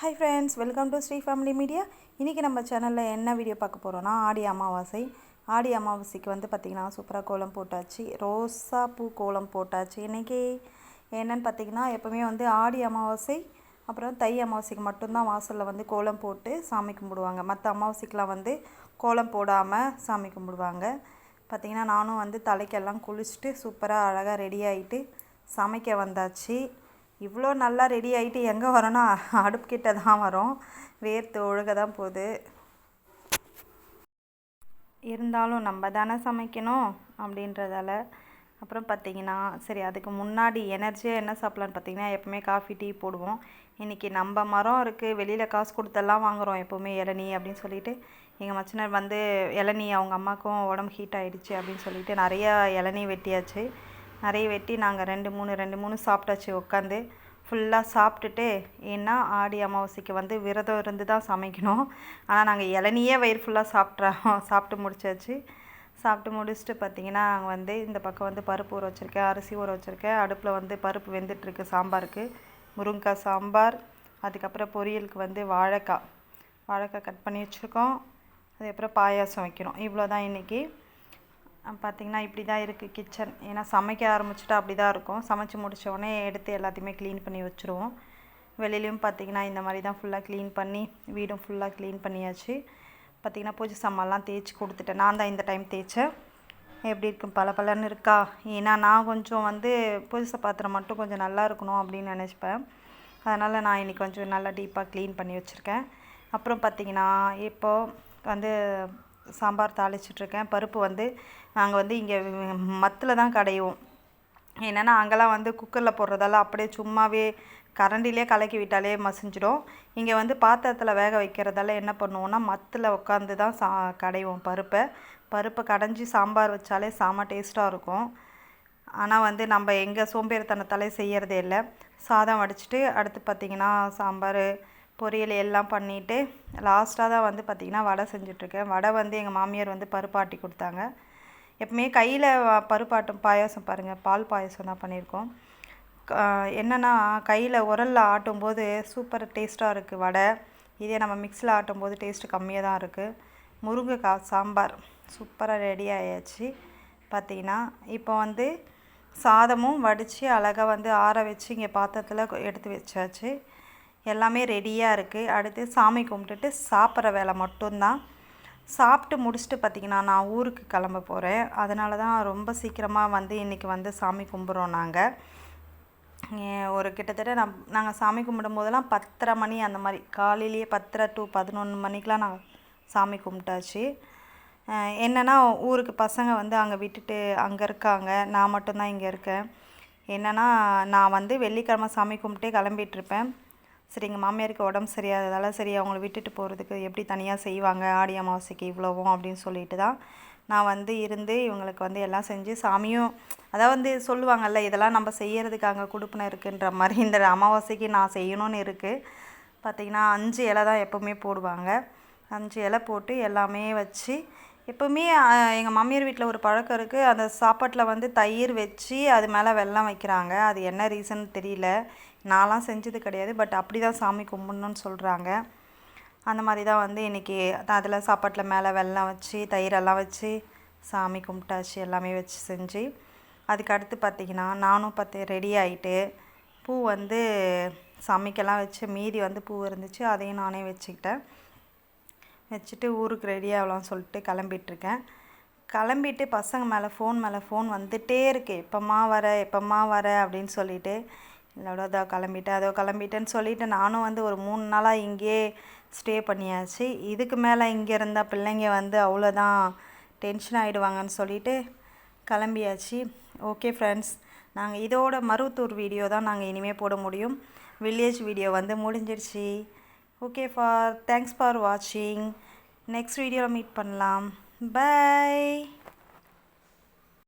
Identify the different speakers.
Speaker 1: Hi friends welcome to Sri family media இன்றைக்கி நம்ம சேனலில் என்ன வீடியோ பார்க்க போகிறோன்னா ஆடி அமாவாசை. ஆடி அமாவாசைக்கு வந்து பார்த்திங்கன்னா சூப்பராக கோலம் போட்டாச்சு. ரோஸா பூ கோலம் போட்டாச்சு. இன்றைக்கி என்னென்னு பார்த்தீங்கன்னா எப்போவுமே வந்து ஆடி அமாவாசை அப்புறம் தை அமாவாசைக்கு மட்டும்தான் வாசலில் வந்து கோலம் போட்டு சாமி கும்பிடுவாங்க. மற்ற அமாவாசைக்கெலாம் வந்து கோலம் போடாமல் சாமி கும்பிடுவாங்க. பார்த்திங்கன்னா நானும் வந்து தலைக்கெல்லாம் குளிச்சுட்டு சூப்பராக அழகாக ரெடி ஆகிட்டு சமைக்க வந்தாச்சு. இவ்வளோ நல்லா ரெடி ஆகிட்டு எங்கே வரோன்னா அடுப்புக்கிட்ட தான் வரோம். வேர்த்து ஒழுக தான் போகுது. இருந்தாலும் நம்ம தானே சமைக்கணும் அப்படின்றதால. அப்புறம் பார்த்திங்கன்னா சரி அதுக்கு முன்னாடி எனர்ஜியாக என்ன சாப்பிட்லான்னு பார்த்தீங்கன்னா எப்போவுமே காஃபி டீ போடுவோம். இன்றைக்கி நம்ம மரம் இருக்குது வெளியில் காசு கொடுத்தெல்லாம் வாங்குகிறோம் எப்போவுமே இளநீ அப்படின்னு சொல்லிட்டு. எங்கள் மச்சினர் வந்து இளநீ அவங்க அம்மாவுக்கும் உடம்பு ஹீட் ஆகிடுச்சு அப்படின்னு சொல்லிட்டு நிறையா இளநீ வெட்டியாச்சு. நிறைய வெட்டி நாங்கள் ரெண்டு மூணு ரெண்டு மூணு சாப்பிட்டாச்சு உட்காந்து. ஃபுல்லாக சாப்பிட்டுட்டு ஏன்னா ஆடி அமாவாசைக்கு வந்து விரதம் இருந்து தான் சமைக்கணும். ஆனால் நாங்கள் இளநியே வயிறு ஃபுல்லாக சாப்பிட்றோம் சாப்பிட்டு முடிச்சாச்சு. சாப்பிட்டு முடிச்சுட்டு பார்த்தீங்கன்னா நாங்கள் வந்து இந்த பக்கம் வந்து பருப்பு ஊற வச்சுருக்கேன் அரிசி ஊற வச்சுருக்கேன். அடுப்பில் வந்து பருப்பு வெந்துட்டுருக்கு சாம்பாருக்கு. முருங்கைக்காய் சாம்பார். அதுக்கப்புறம் பொரியலுக்கு வந்து வாழைக்காய். வாழைக்காய் கட் பண்ணி வச்சுருக்கோம். அதுக்கப்புறம் பாயாசம் வைக்கணும். இவ்வளோ தான் இன்றைக்கி பார்த்திங்கன்னா இப்படி தான் இருக்குது கிச்சன் ஏன்னா சமைக்க ஆரம்பிச்சுட்டா அப்படி தான் இருக்கும். சமைச்சு முடித்த உடனே எடுத்து எல்லாத்தையுமே க்ளீன் பண்ணி வச்சுருவோம். வெளியிலையும் பார்த்திங்கன்னா இந்த மாதிரி தான் ஃபுல்லாக க்ளீன் பண்ணி வீடும் ஃபுல்லாக க்ளீன் பண்ணியாச்சு. பார்த்திங்கன்னா பூஜை சாமான்லாம் தேய்ச்சி கொடுத்துட்டேன். நான் தான் இந்த டைம் தேய்ச்சேன். எப்படி இருக்கும் பல பலன்னு இருக்கா? ஏன்னா நான் கொஞ்சம் வந்து புதுசை பாத்திரம் மட்டும் கொஞ்சம் நல்லா இருக்கணும் அப்படின்னு நினச்சிப்பேன். அதனால் நான் இன்றைக்கி கொஞ்சம் நல்லா டீப்பாக க்ளீன் பண்ணி வச்சுருக்கேன். அப்புறம் பார்த்திங்கன்னா இப்போது வந்து சாம்பார் தாளிச்சிட்ருக்கேன். பருப்பு வந்து நாங்கள் வந்து இங்கே மத்தில் தான் கடைவோம். என்னென்னா அங்கெல்லாம் வந்து குக்கரில் போடுறதால அப்படியே சும்மாவே கரண்டிலே கலக்கி விட்டாலே மசிஞ்சிடும். இங்கே வந்து பாத்திரத்தில் வேக வைக்கிறதால என்ன பண்ணுவோன்னா மத்தில் உட்காந்து தான் சா கடைவோம் பருப்பை. பருப்பை கடைஞ்சி சாம்பார் வச்சாலே செம டேஸ்ட்டாக இருக்கும். ஆனால் வந்து நம்ம எங்கள் சோம்பேறித்தனத்தாலே செய்கிறதே இல்லை. சாதம் வடிச்சிட்டு அடுத்து பார்த்திங்கன்னா சாம்பார் பொரியல் எல்லாம் பண்ணிவிட்டு லாஸ்ட்டாக தான் வந்து பார்த்திங்கன்னா வடை செஞ்சிட்ருக்கேன். வடை வந்து எங்கள் மாமியார் வந்து பருப்பாட்டி கொடுத்தாங்க. எப்பவுமே கையில் பருப்பாட்டும் பாயாசம் பாருங்கள் பால் பாயாசம் தான் பண்ணியிருக்கோம். என்னென்னா கையில் உரலில் ஆட்டும்போது சூப்பர் டேஸ்ட்டாக இருக்குது வடை. இதே நம்ம மிக்ஸில் ஆட்டும்போது டேஸ்ட்டு கம்மியாக தான் இருக்குது முருங்கைக்காய் சாம்பார் சூப்பராக ரெடி ஆயாச்சு பார்த்திங்கன்னா இப்போ வந்து சாதமும் வடித்து அழகாக வந்து ஆற வச்சு இங்கே பாத்திரத்தில் எடுத்து வச்சாச்சு. எல்லாமே ரெடியாக இருக்குது அடுத்து சாமி கும்பிட்டுட்டு சாப்பிட்ற வேலை மட்டும்தான். சாப்பிட்டு முடிச்சுட்டு பார்த்திங்கன்னா நான் ஊருக்கு கிளம்ப போகிறேன் அதனால தான் ரொம்ப சீக்கிரமாக வந்து இன்றைக்கி வந்து சாமி கும்பிட்றோம் நாங்கள் ஒரு கிட்டத்தட்ட நம் நாங்கள் சாமி கும்பிடும் போதெல்லாம் பத்தரை மணி அந்த மாதிரி காலையிலேயே பத்தரை டு பதினொன்று மணிக்கெலாம் நாங்கள் சாமி கும்பிட்டாச்சு. என்னென்னா ஊருக்கு பசங்க வந்து அங்கே விட்டுட்டு அங்கே இருக்காங்க. நான் மட்டும்தான் இங்கே இருக்கேன். என்னென்னா நான் வந்து வெள்ளிக்கிழமை சாமி கும்பிட்டே கிளம்பிகிட்ருப்பேன் சரி எங்கள் மாமியாருக்கு உடம்பு சரியாததால் சரி அவங்கள விட்டுட்டு போகிறதுக்கு எப்படி தனியாக செய்வாங்க? ஆடி அமாவாசைக்கு இவ்வளோவும் அப்படின்னு சொல்லிட்டு தான் நான் வந்து இருந்து இவங்களுக்கு வந்து எல்லாம் செஞ்சு சாமியும் அதாவது வந்து சொல்லுவாங்கல்ல இதெல்லாம் நம்ம செய்கிறதுக்கு அங்கே கொடுப்பின இருக்குன்ற மாதிரி இந்த அமாவாசைக்கு நான் செய்யணும்னு இருக்குது பார்த்திங்கன்னா அஞ்சு இலை தான் எப்போவுமே போடுவாங்க. அஞ்சு இலை போட்டு எல்லாமே வச்சு எப்போவுமே எங்கள் மாமியார் வீட்டில் ஒரு பழக்கம் இருக்குது அந்த சாப்பாட்டில் வந்து தயிர் வச்சு அது மேலே வெல்லம் வைக்கிறாங்க. அது என்ன ரீசன் தெரியல. நான்லாம் செஞ்சது கிடையாது. பட் அப்படி தான் சாமி கும்பிட்ணுன்னு சொல்கிறாங்க அந்த மாதிரி தான் வந்து இன்றைக்கி அதில் சாப்பாட்டில் மேலே வெல்லம் வச்சு தயிரெல்லாம் வச்சு சாமி கும்பிட்டாச்சு. எல்லாமே வச்சு செஞ்சு. அதுக்கு அடுத்து பார்த்திங்கன்னா நானும் பார்த்து ரெடி ஆகிட்டு பூ வந்து சாமிக்கெல்லாம் வச்சு மீதி வந்து பூ இருந்துச்சு. அதையும் நானே வச்சுக்கிட்டேன். வச்சுட்டு ஊருக்கு ரெடி ஆகலாம்னு சொல்லிட்டு கிளம்பிட்டுருக்கேன். கிளம்பிட்டு பசங்க மேலே ஃபோன் மேலே ஃபோன் வந்துகிட்டே இருக்குது எப்போம்மா வர எப்போம்மா வர அப்படின்னு சொல்லிட்டு. இல்லைடா அதோ கிளம்பிட்டேன் அதோ கிளம்பிட்டேன்னு சொல்லிவிட்டு நானும் வந்து ஒரு மூணு நாளாக இங்கேயே ஸ்டே பண்ணியாச்சு. இதுக்கு மேலே இங்கே இருந்தால் பிள்ளைங்க வந்து அவ்வளோதான் டென்ஷன் ஆகிடுவாங்கன்னு சொல்லிவிட்டு கிளம்பியாச்சு. ஓகே ஃப்ரெண்ட்ஸ் நாங்கள் இதோட மருவத்தூர் வீடியோ தான் நாங்கள் இனிமேல் போட முடியும். வில்லேஜ் வீடியோ வந்து முடிஞ்சிருச்சு. ஓகே ஃபார் தேங்க்ஸ் ஃபார் வாட்சிங் நெக்ஸ்ட் வீடியோவில் மீட் பண்ணலாம் பாய்